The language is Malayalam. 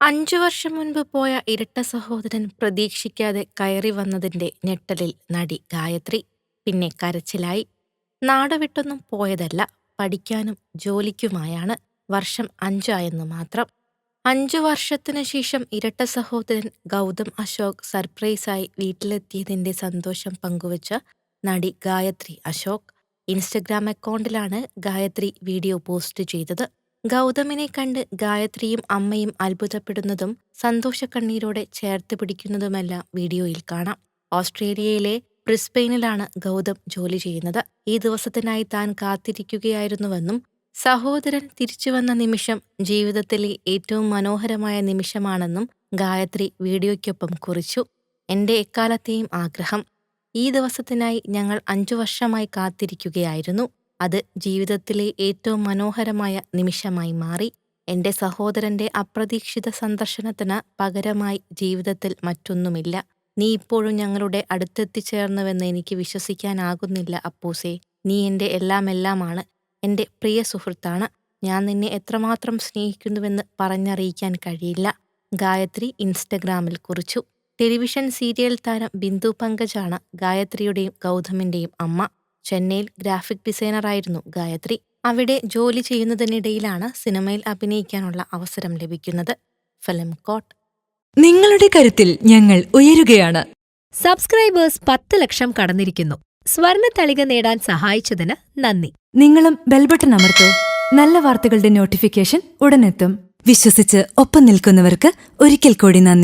അഞ്ചു വർഷം മുൻപ് പോയ ഇരട്ട സഹോദരൻ പ്രതീക്ഷിക്കാതെ കയറി വന്നതിന്റെ ഞെട്ടലിൽ നടി ഗായത്രി പിന്നെ കരച്ചിലായി. നാടവിട്ടൊന്നും പോയതല്ല പഠിക്കാനും ജോലിക്കുമായാണ് വർഷം അഞ്ചായെന്നു മാത്രം. അഞ്ചു വർഷത്തിനു ശേഷം ഇരട്ട സഹോദരൻ ഗൗതം അശോക് സർപ്രൈസായി വീട്ടിലെത്തിയതിന്റെ സന്തോഷം പങ്കുവച്ച നടി ഗായത്രി അശോക്. ഇൻസ്റ്റഗ്രാം അക്കൗണ്ടിലാണ് ഗായത്രി വീഡിയോ പോസ്റ്റ് ചെയ്തത്. ഗൗതമിനെ കണ്ട് ഗായത്രിയും അമ്മയും അത്ഭുതപ്പെടുന്നതും സന്തോഷക്കണ്ണീരോടെ ചേർത്ത് പിടിക്കുന്നതുമെല്ലാം വീഡിയോയിൽ കാണാം. ഓസ്ട്രേലിയയിലെ ബ്രിസ്ബെയിനിലാണ് ഗൗതം ജോലി ചെയ്യുന്നത്. ഈ ദിവസത്തിനായി താൻ കാത്തിരിക്കുകയായിരുന്നുവെന്നും സഹോദരൻ തിരിച്ചുവന്ന നിമിഷം ജീവിതത്തിലെ ഏറ്റവും മനോഹരമായ നിമിഷമാണെന്നും ഗായത്രി വീഡിയോയ്ക്കൊപ്പം കുറിച്ചു. എന്റെ എക്കാലത്തെയും ആഗ്രഹം. ഈ ദിവസത്തിനായി ഞങ്ങൾ അഞ്ചു വർഷമായി കാത്തിരിക്കുകയായിരുന്നു. അത് ജീവിതത്തിലെ ഏറ്റവും മനോഹരമായ നിമിഷമായി മാറി. എന്റെ സഹോദരന്റെ അപ്രതീക്ഷിത സന്ദർശനത്തിന് പകരമായി ജീവിതത്തിൽ മറ്റൊന്നുമില്ല. നീ ഇപ്പോഴും ഞങ്ങളുടെ അടുത്തെത്തിച്ചേർന്നുവെന്ന് എനിക്ക് വിശ്വസിക്കാനാകുന്നില്ല അപ്പൂസേ. നീ എന്റെ എല്ലാം എല്ലാമെല്ലാമാണ്. എന്റെ പ്രിയ സുഹൃത്താണ്. ഞാൻ നിന്നെ എത്രമാത്രം സ്നേഹിക്കുന്നുവെന്ന് പറഞ്ഞറിയിക്കാൻ കഴിയില്ല. ഗായത്രി ഇൻസ്റ്റഗ്രാമിൽ കുറിച്ചു. ടെലിവിഷൻ സീരിയൽ താരം ബിന്ദു പങ്കജാണ് ഗായത്രിയുടെയും ഗൗതമിന്റെയും അമ്മ. ചെന്നൈയിൽ ഗ്രാഫിക് ഡിസൈനറായിരുന്നു ഗായത്രി. അവിടെ ജോലി ചെയ്യുന്നതിനിടയിലാണ് സിനിമയിൽ അഭിനയിക്കാനുള്ള അവസരം ലഭിക്കുന്നത്. ഫിലിം കോട്ട്. നിങ്ങളുടെ കരുത്തിൽ ഞങ്ങൾ ഉയരുകയാണ്. സബ്സ്ക്രൈബേഴ്സ് പത്ത് ലക്ഷം കടന്നിരിക്കുന്നു. സ്വർണ തളിക നേടാൻ സഹായിച്ചതിന് നന്ദി. നിങ്ങളും ബെൽബട്ടൺ അമർത്തോ. നല്ല വാർത്തകളുടെ നോട്ടിഫിക്കേഷൻ ഉടനെത്തും. വിശ്വസിച്ച് ഒപ്പം നിൽക്കുന്നവർക്ക് ഒരിക്കൽ കൂടി നന്ദി.